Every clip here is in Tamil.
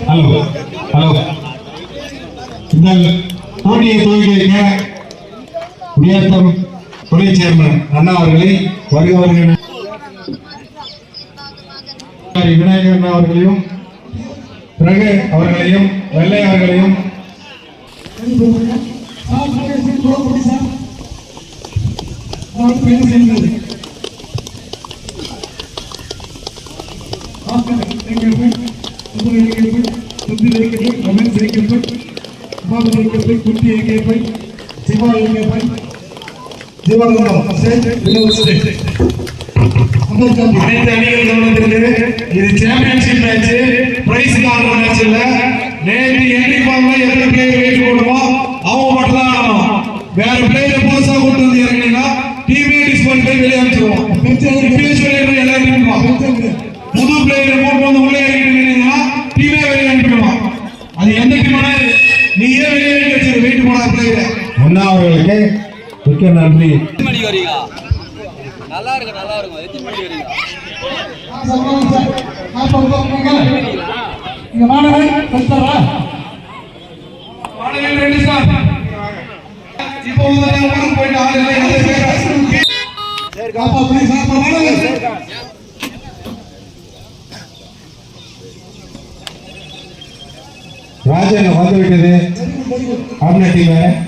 ஹலோ ஹலோ இந்த போட்டியை துவக்கி வைக்க குடியரசம் துணை சேர்மன் அண்ணா அவர்களை வருக வருக விநாயகர் அண்ணா அவர்களையும் பிறகு அவர்களையும் வெள்ளை அவர்களையும். அனைத்து அணிகள் கவனத்திற்கு இது சாம்பியன்ஷிப் மேட்ச் பிரைஸுக்கான மேட்ச் இல்ல நேற்று என்ட்ரி ஃபார்ம்ல எத்தனை பிளேயர் வெயிட் போடுமோ அவங்க மட்டும் தான் ஆடணும் வேற பிளேயர் புதுசா கொண்டு வந்து இறங்கினா டீமே டிஸ்குவாலிஃபை வெளியே அனுப்பிச்சிருவோம் புது பிளேயர் வந்து உள்ளே இறங்கிட்டீங்கன்னா டீமே வெளியே அனுப்பிடுவோம் அது எந்த டீமான நீயே வெளியே வச்சிரு வெயிட் போடாத பிளேயரை அண்ணா அவர்களுக்கு மிக்க நன்றி. எத்தனை மணிக்கு வரீங்க நல்லா இருக்கு நல்லா இருக்கும் எத்தனை மணிக்கு வரீங்க மாணவன் சார் இப்போ வந்து போயிட்டு ஆள் இல்லை மாணவன் ராஜன் விட்டது டீம்.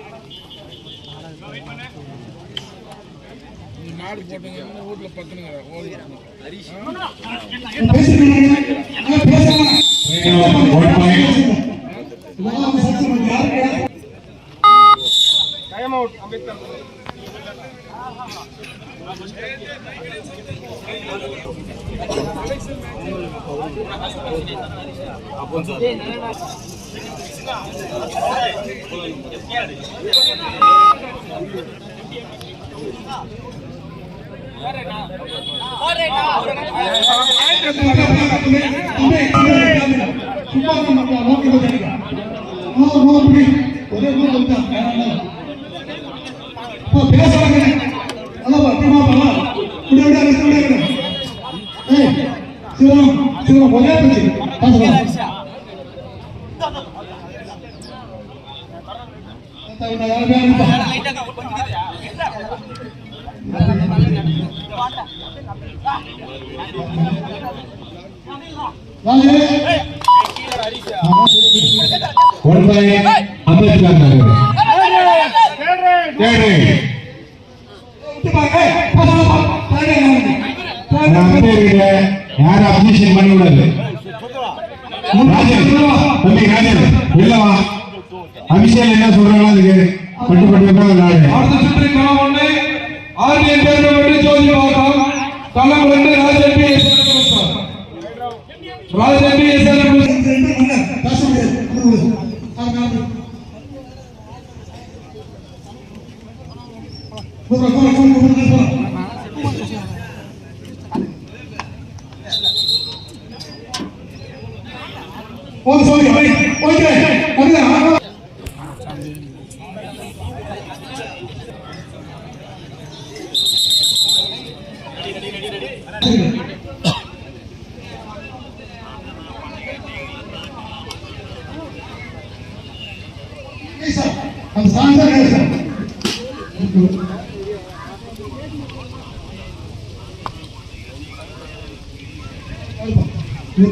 மாடு போட்டுங்க வீட்டுல பத்துனுங்க ஓடி பேசுறீங்க பேசலாம் ஒன் பாயிண்ட் நான் சத்து யாருக்கு one point Ambedkar Nagar third Ambedkar யாரும் அப்ளிகேஷன் பண்ணி விடாது தம்பி ராஜன் இல்ல அபிஷேக் என்ன சொல்றாங்க அதுக்கு பட்டு பட்டு நாடு அடுத்த சுற்று களம் பேர் ஜோதி களம் ரெண்டு Rajan P S Rajan P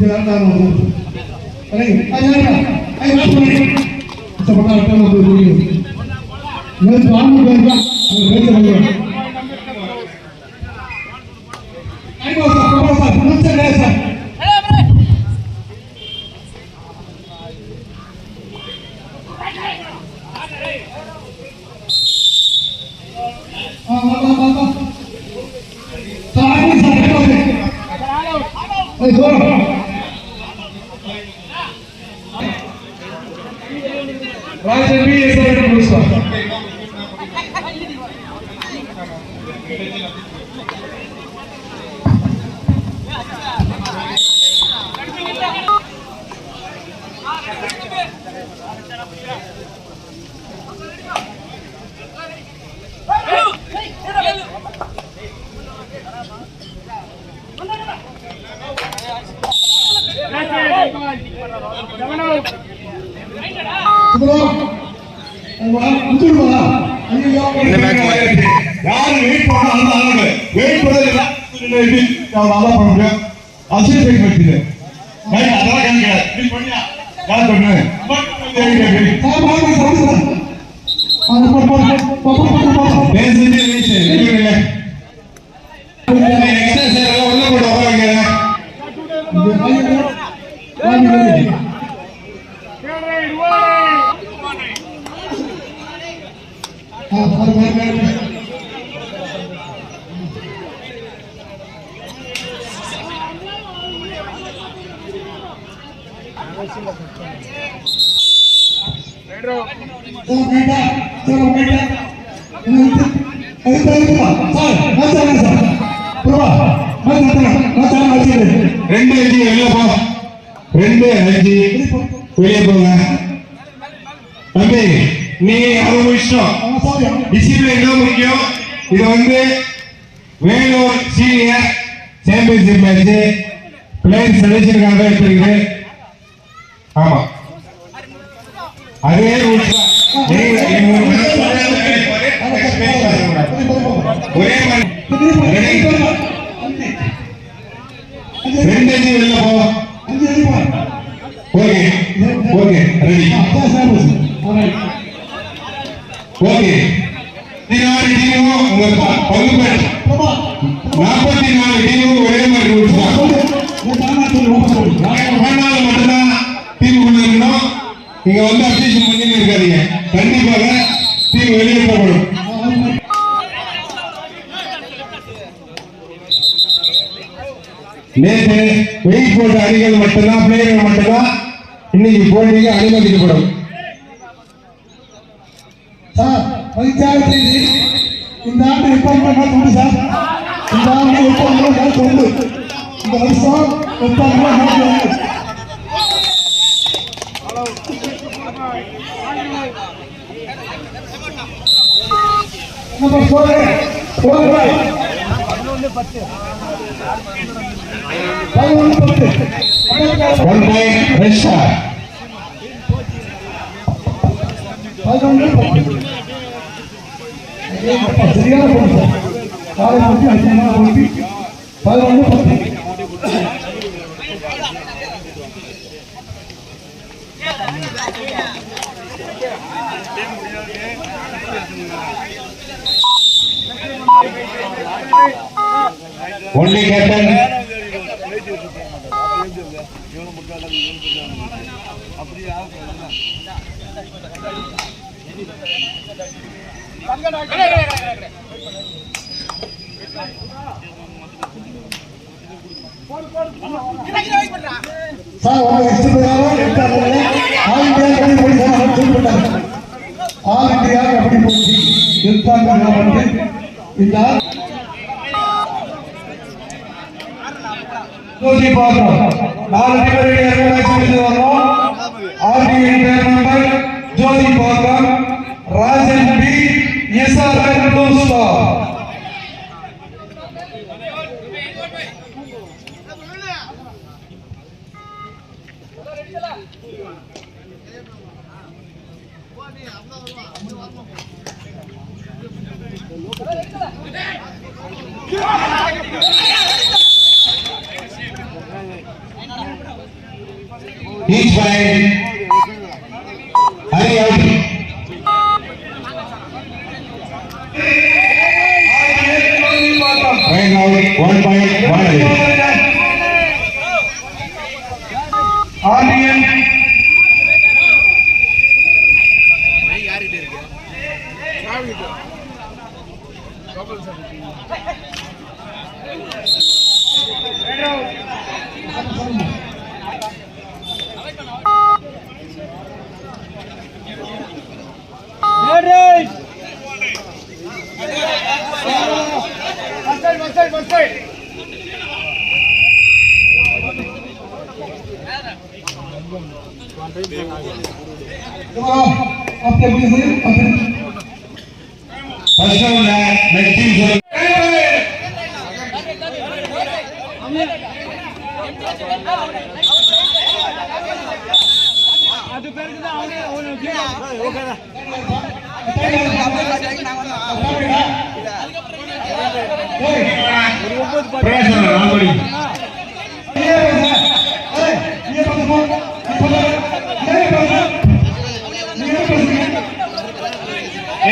ईमानदार हो अरे अजाना अरे बात बोलिए सबका आटा मत बोलिए मैं तो आम लोग का मैं तो बोलिए आई वो सब कपड़ा सब नुच्चे गए सब சுப்ரம் முடிச்சுடுவா ஐயோ யாரு வெயிட் பண்ணா அந்த ஆளுங்க வெயிட் பண்ணல அதான் பண்ண முடியும் அசிஸ்ட் வெயிட் பண்ணிட்டு ரைட் அதான் கேட்க ஃபீல் பண்ணியா யார் பண்ணு சார் வாங்க சார் அந்த போ போ போ போ போ போ பேசிட்டு வெயிட் எக்ஸசைஸ் எல்லாம் உள்ள போட்டு உட்காருங்க ரெண்டு அஞ்சு. வெளில போ ரெண்டு அஞ்சு வெளியே போங்க. தம்பி நீ அவங்க இஷ்டம் டிசிப்ளின் தான் முக்கியம்? இது வந்து Vellore senior championship match player செலக்ஷனுக்காக எடுத்திருக்கு ஆமா. அதே நீங்க நீங்க ஒரு ரெண்டு அஞ்சு வெளில போ. ஓகே. ஓகே. Ready okay. பதினாறு டீமும் உங்க பங்கு நாற்பத்தி நாலு டீமும் ஒரே மாதிரி ரூல்ஸ் தான். மட்டும்தான் டீம் உள்ள நீங்க வந்து அப்டேஷன் பண்ணி இருக்காதீங்க. கண்டிப்பாக டீம் வெளியேற்றப்படும் நேற்று வெயிட் போட்ட அணிகள் மட்டும்தான் பிளேயர்கள் மட்டும்தான் இன்னைக்கு போட்டிக்கு அனுமதிக்கப்படும். சார் பஞ்சாயத்து இந்த ஆண்டு எப்போ உண்டு சார் இந்த ஆண்டு எப்போ உண்டு இந்த வருஷம் எப்போ உண்டு நம்ம போடு போடு பாய் பதினொன்று பத்து ஒன் பாயிண்ட் ரெட் ஸ்டார் பதினொன்று பத்து அப்பா, சரியான காலை போட்டி பதினொன்று பத்து ஒன்லி கேப்டன் சார் உங்க இஷ்டப்பிரகாரம் ஆல் இந்தியா கபடி போட்டி ஆல் இந்தியா கபடி போட்டி எடுத்தாங்க வந்து இந்த நாலு ஆர்டிஐ பேர் number Jothi He's playing. One point one RTN Ready! one side, one side. Up the music, up the First round, next team. ಅದು ಬೆರ್ಗದ ಅವನೇ ಅವನು ಓಕೆನಾ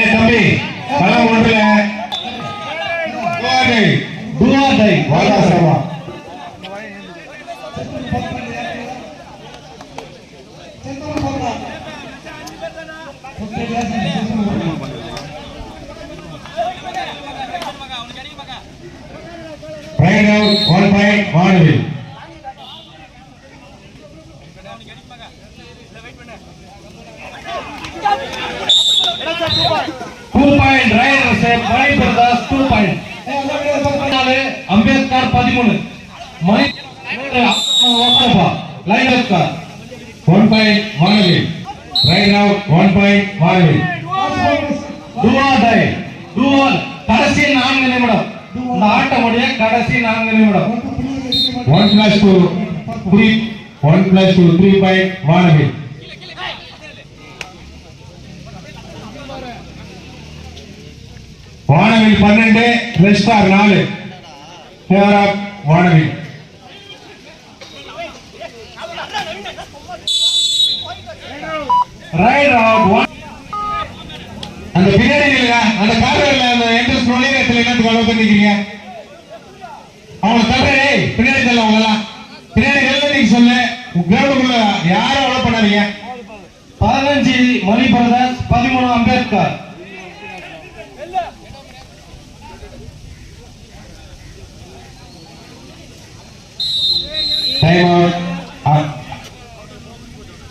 தம்பி களம் ஒன்றுல. துவாடை துவாடை வாதாசரமா right out one point Vanavil two point raider safe Mani brothers two point Ambedkar பதிமூணு. மணி ஓகேப்பா line அப்கார் one point Vanavil right out one point Vanavil டுவாடை டுவால் கடைசி நான்கு நிமிடம் இந்த ஆட்டமுடைய கடைசி நான்கு நிமிடம் one plus two three one plus two மாணவி பாயிண்ட் வானவில் பன்னெண்டு ரெஸ்டார் நாலு வானவில் ரைட் அந்த பின்னாடி இல்ல அந்த கார்ல அந்த என்ட்ரன்ஸ் நுழையத்துல என்னத்துக்கு அலோவ் பண்ணிக்கிறீங்க. அவங்க தள்ளுறே பின்னாடி தெரியல அவங்களா பின்னாடி வெளில நீங்க சொல்லு கிரவுண்டுக்குள்ள யாரும் அலோ பண்ணாதீங்க. பதினஞ்சு மணி பிரதாஸ் பதிமூணு Ambedkar. Time out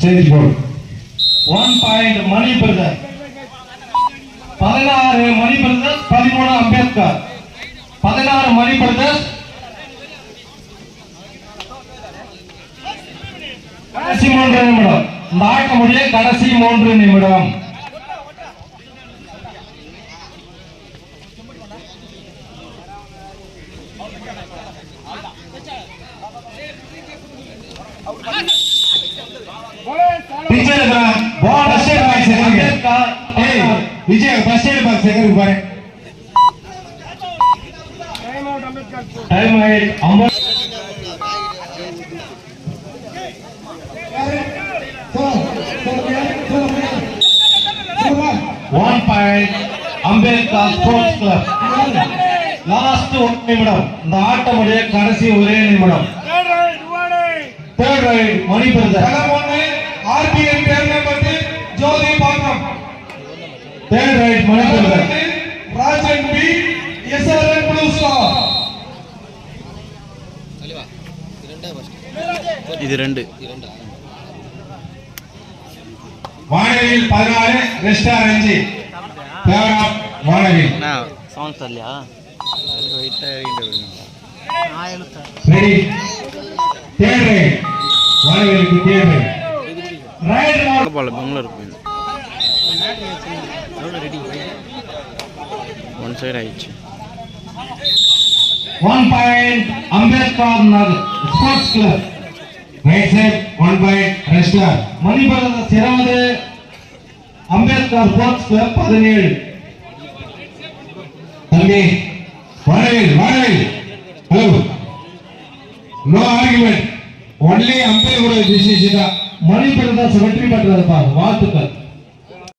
change one point Mani brother பதினாறு மணி பிரதர் பதிமூணு அம்பேத்கர். பதினாறு மணி பிரதர் கடைசி மூன்று நிமிடம். இந்த ஆட்ட முடிய கடைசி மூன்று நிமிடம். விஜய் ஃபர்ஸ்ட் எய்ட் பாக்ஸ் எங்க இருக்கு பாரு. Time one point Ambedkar sports club last one நிமிடம் இந்த ஆட்டமுடைய கடைசி ஒரே நிமிடம் தேர்ட் ரைட் மணி பிரதர் களம் ஒன்று ஆர்பிஎம் பேர்னப்பட்டு ஜோதி பாக்கம் third right Mani brother Rajan P SRN blue star இது ரெண்டு. வானவில் பதினாறு ரெஸ்டார் அஞ்சு வானவில். சவுண்ட் தரலையா? ரெடி. ரைட் வானவிலுக்கு பெங்களூர் ஒன் சைடு ஆயிடுச்சு. One point Ambedkar Nagar sports club right side one point ரெஸ்டார். Mani brothers இருபது அம்பேத்கர் ஸ்போர்ட்ஸ் பதினேழு. தம்பி Vanavil Vanavil hello. No argument only umpire கூட டிசிஷன் தான். மணி வெற்றி பெற்றதுப்பா வாழ்த்துக்கள்.